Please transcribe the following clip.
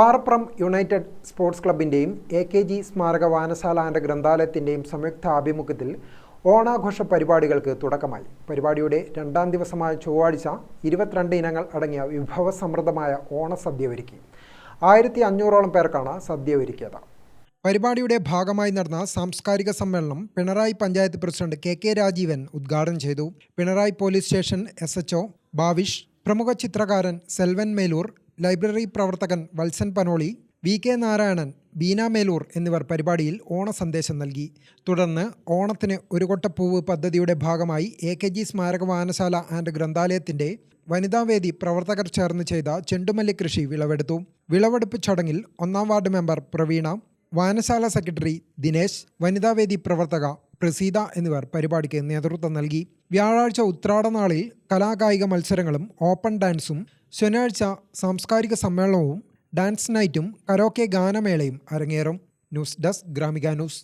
Parapram united sports ക്ലബിന്റെയും A K G സ്മാരക വായനശാല ആൻഡ് ഗ്രന്ഥാലയത്തിന്റെയും സംയുക്ത ആഭിമുഖ്യത്തിൽ ഓണാഘോഷ പരിപാടികൾക്ക് തുടക്കമായി. പരിപാടിയുടെ രണ്ടാം ദിവസമായ ചൊവ്വാഴ്ച ഇരുപത്തിരണ്ട് ഇനങ്ങൾ അടങ്ങിയ വിഭവസമൃദ്ധമായ ഓണസദ്യ ഒരുക്കി ആയിരത്തി അഞ്ഞൂറോളം പേർക്കാണ് സദ്യ ഒരുക്കിയത് പരിപാടിയുടെ ഭാഗമായി നടന്ന സാംസ്കാരിക സമ്മേളനം Pinarayi panchayat president K K Rajeevan ഉദ്ഘാടനം ചെയ്തു. Pinarayi police station S H Bhavish പ്രമുഖ ചിത്രകാരൻ സെൽവൻ മേലൂർ ലൈബ്രറി പ്രവർത്തകൻ വത്സൻ പനോളി വി കെ നാരായണൻ ബീന മേലൂർ എന്നിവർ പരിപാടിയിൽ ഓണ സന്ദേശം നൽകി. തുടർന്ന് ഓണത്തിന് ഒരു കൊട്ടപ്പൂവ് പദ്ധതിയുടെ ഭാഗമായി എ കെ ജി സ്മാരക വായനശാല ആൻഡ് ഗ്രന്ഥാലയത്തിന്റെ വനിതാവേദി പ്രവർത്തകർ ചേർന്ന് ചെയ്ത ചെണ്ടുമല്ലി കൃഷി വിളവെടുത്തു. വിളവെടുപ്പ് ചടങ്ങിൽ ഒന്നാം വാർഡ് മെമ്പർ പ്രവീണ വായനശാല സെക്രട്ടറി ദിനേശ് വനിതാവേദി പ്രവർത്തക പ്രസീത എന്നിവർ പരിപാടിക്ക് നേതൃത്വം നൽകി. വ്യാഴാഴ്ച ഉത്രാടനാളിൽ കലാകായിക മത്സരങ്ങളും ഓപ്പൺ ഡാൻസും ശനിയാഴ്ച സാംസ്കാരിക സമ്മേളനവും ഡാൻസ് നൈറ്റും കരോക്കെ ഗാനമേളയും അരങ്ങേറും. News desk Gramika news.